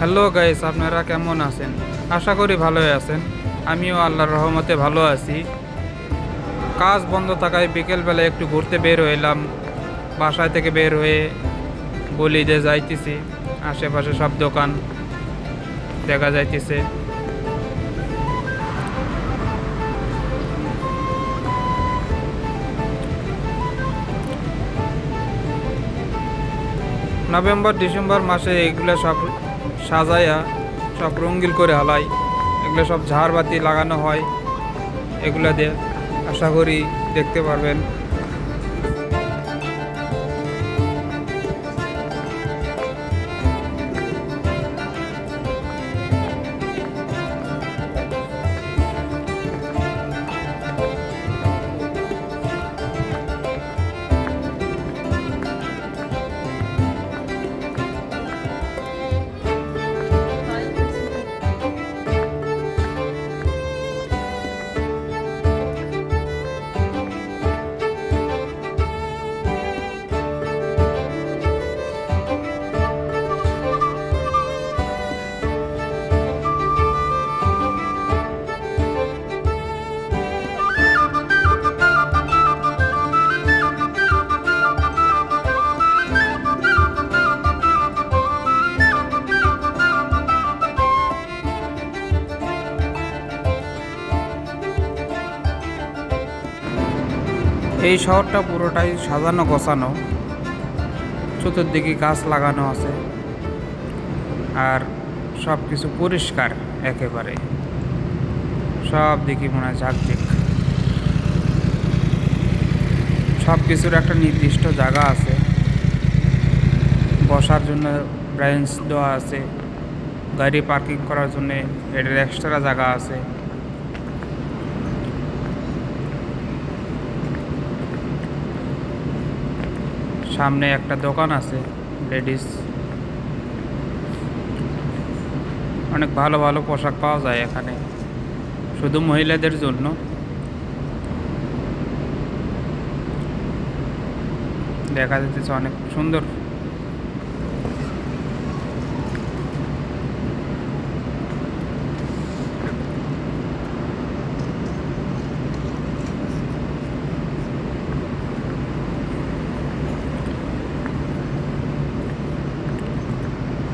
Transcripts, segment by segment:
Hello guys, আপনারা কেমন আছেন? আশা করি ভালোই আছেন। আমিও আল্লাহর রহমতে ভালো আছি। কাজ বন্ধ থাকায় বিকেলবেলা একটু ঘুরতে বের হইলাম। বাসায় থেকে বের হয়ে বলি যে যাইতেছি। আশেপাশে সব দোকান দেখা যাইতেছে। নভেম্বর, ডিসেম্বর মাসে এগুলো সব সাজাইয়া সব রঙ্গিল করে হালাই। এগুলো সব ঝাড়বাতি লাগানো হয়। এগুলো দিয়ে আশা করি দেখতে পারবেন। এই শহরটা পুরোটাই সাজানো, গোছানো। চতুর্দিকে গাছ লাগানো আছে। আর সব কিছু পরিষ্কার একেবারে। সব দিকে মনে হয় ঝাঁকঝিক। সব কিছুর একটা নির্দিষ্ট জায়গা আছে। বসার জন্য ব্রেঞ্চ দেওয়া আছে। গাড়ি পার্কিং করার জন্য এটার এক্সট্রা জায়গা আছে। সামনে একটা দোকান আছে, লেডিস। অনেক ভালো ভালো পোশাক পাওয়া যায় এখানে, শুধু মহিলাদের জন্য। দেখা যাচ্ছে অনেক সুন্দর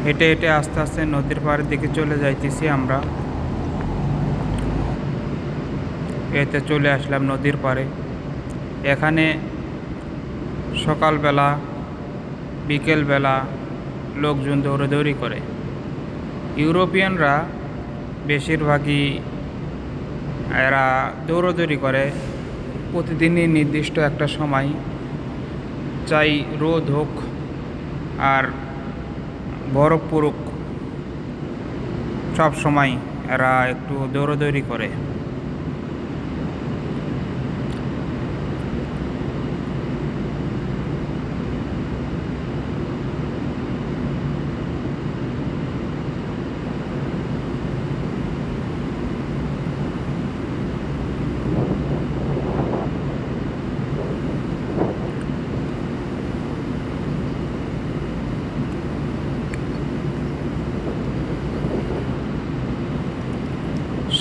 হেঁটে হেঁটে আস্তে আস্তে নদীর পাড়ের দিকে চলে যাইতেছি আমরা। এতে চলে আসলাম নদীর পাড়ে। এখানে সকালবেলা, বিকেলবেলা লোকজন দৌড়াদৌড়ি করে। ইউরোপিয়ানরা বেশিরভাগই এরা দৌড়াদৌড়ি করে। প্রতিদিনই নির্দিষ্ট একটা সময়, চাই রোদ হোক আর বরফ পুরুষ সব সময় এরা একটু দৌড়াদৌড়ি করে।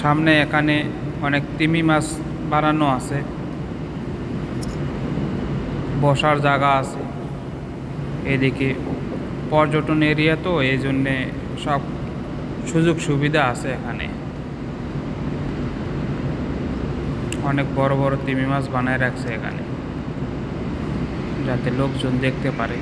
সামনে এখানে অনেক তিমি মাছ বানানো আছে। বসার জায়গা আছে। এদিকে পর্যটন এরিয়া তো এই জন্যে সব সুযোগ সুবিধা আছে এখানে। অনেক বড় বড় তিমি মাছ বানায় রাখছে এখানে, যাতে লোকজন দেখতে পারে।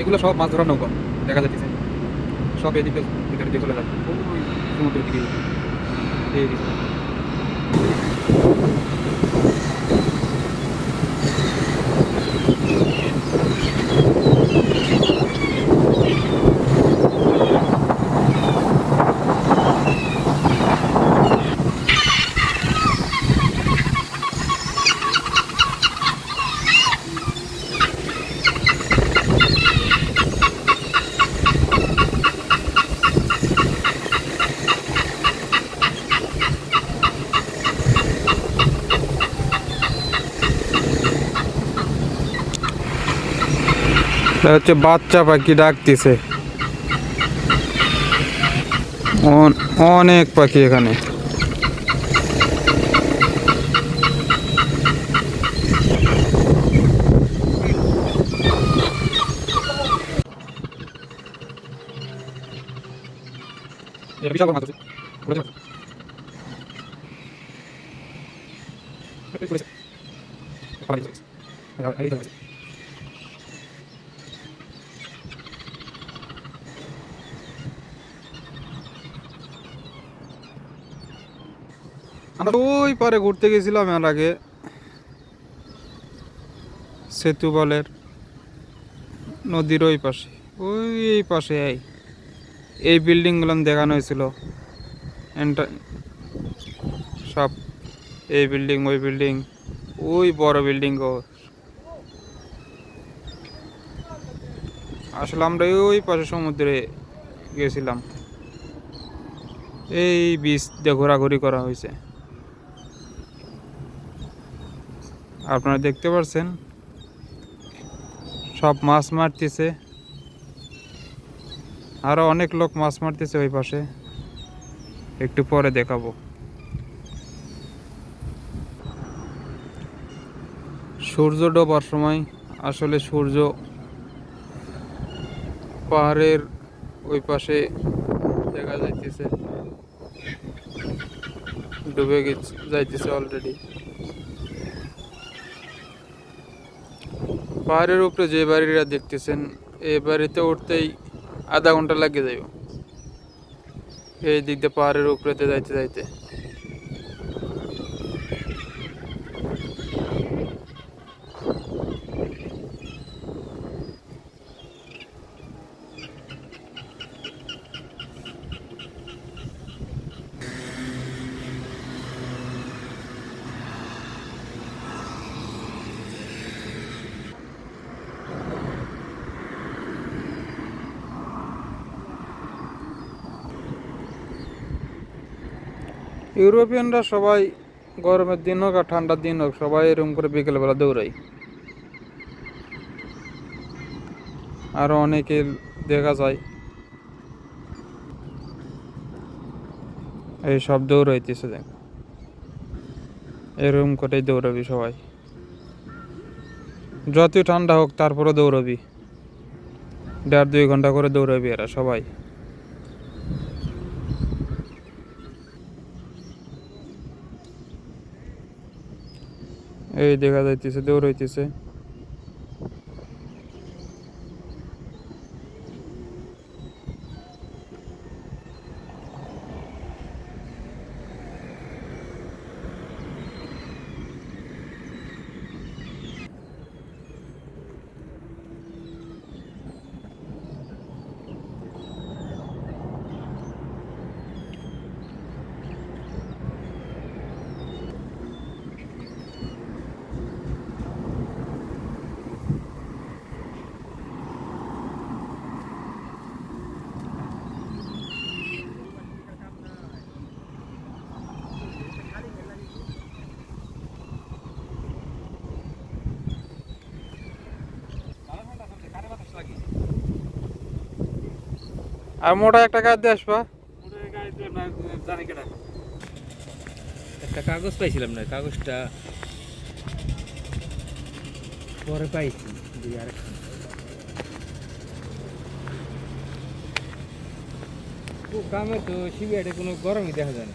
এগুলো সব মাছ ধরার নৌকা, দেখা যাচ্ছে সব এদিকে ভিতরে দিয়ে চলে যাচ্ছে সমুদ্রের দিকে। এই হচ্ছে বাচ্চা পাখি ডাকতেছে। অন- অনেক পাখি এখানে। এটা বিশাল বড় মাছ আছে ঘুরে যাবে। এই ঘুরেছে। পানি চলে গেছে। এই- এই চলে গেছে। আমরা ওই পারে ঘুরতে গেছিলাম এর আগে। সেতু বলের নদীর ওই পাশে। ওই এই পাশে এই। এই বিল্ডিংগুলো দেখানো হয়েছিল। সব এই বিল্ডিং, ওই বিল্ডিং, ওই বড় বিল্ডিং আসলে আমরা ওই পাশে সমুদ্রে গেছিলাম। এই বিচ দিয়ে ঘোরাঘুরি করা হয়েছে। আপনারা দেখতে পাচ্ছেন সব মাছ মারতেছে। আরও অনেক লোক মাছ মারতেছে ওই পাশে। একটু পরে দেখাবো। সূর্য ডোবার সময় আসলে সূর্য পাহাড়ের ওই পাশে দেখা যাইতেছে। ডুবে গেছে, যাইতেছে অলরেডি পাহাড়ের উপরে যে বাড়িটা দেখতেছেন এই বাড়িতে উঠতেই আধা ঘণ্টা লাগে যাইব। এই দিক দিয়ে পাহাড়ের উপরেতে যাইতে যাইতে। ইউরোপিয়ানরা সবাই গরমের দিন হোক আর ঠান্ডার দিন হোক সবাই এরকম করে বিকেলবেলা দৌড়াই আরও অনেকে দেখা যায়। এই সব দৌড়াইতেছে দেখ। এরকম করেই দৌড়াবি সবাই। যতই ঠান্ডা হোক তারপরে দৌড়াবি। দেড় দুই ঘণ্টা করে দৌড়াবি এরা সবাই। এই দেখা যাইতেছে দৌড়াইতেছে। আর মোটা একটা কাজ দিয়ে আসবা। একটা কাগজ পাইছিলাম না কাগজটা পরে পাইছি দুই আরেকটা ও কামে তো সিবিআইটা কোনো গরমই দেখা যায় না।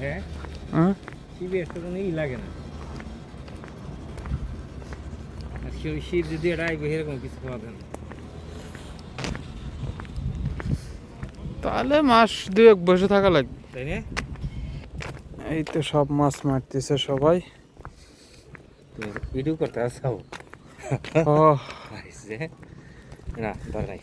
হ্যাঁ? হ্যাঁ? সিবিআই তো কোনো ই লাগে না। আর শীত যদি এটা আইবে এরকম কিছু পাওয়া যায় না। তাহলে মাস দুয়েক বসে থাকা লাগবে। তাই না? এই তো সব মাছ মারতেছে সবাই। ভিডিও করতে আসাও ও না দরকার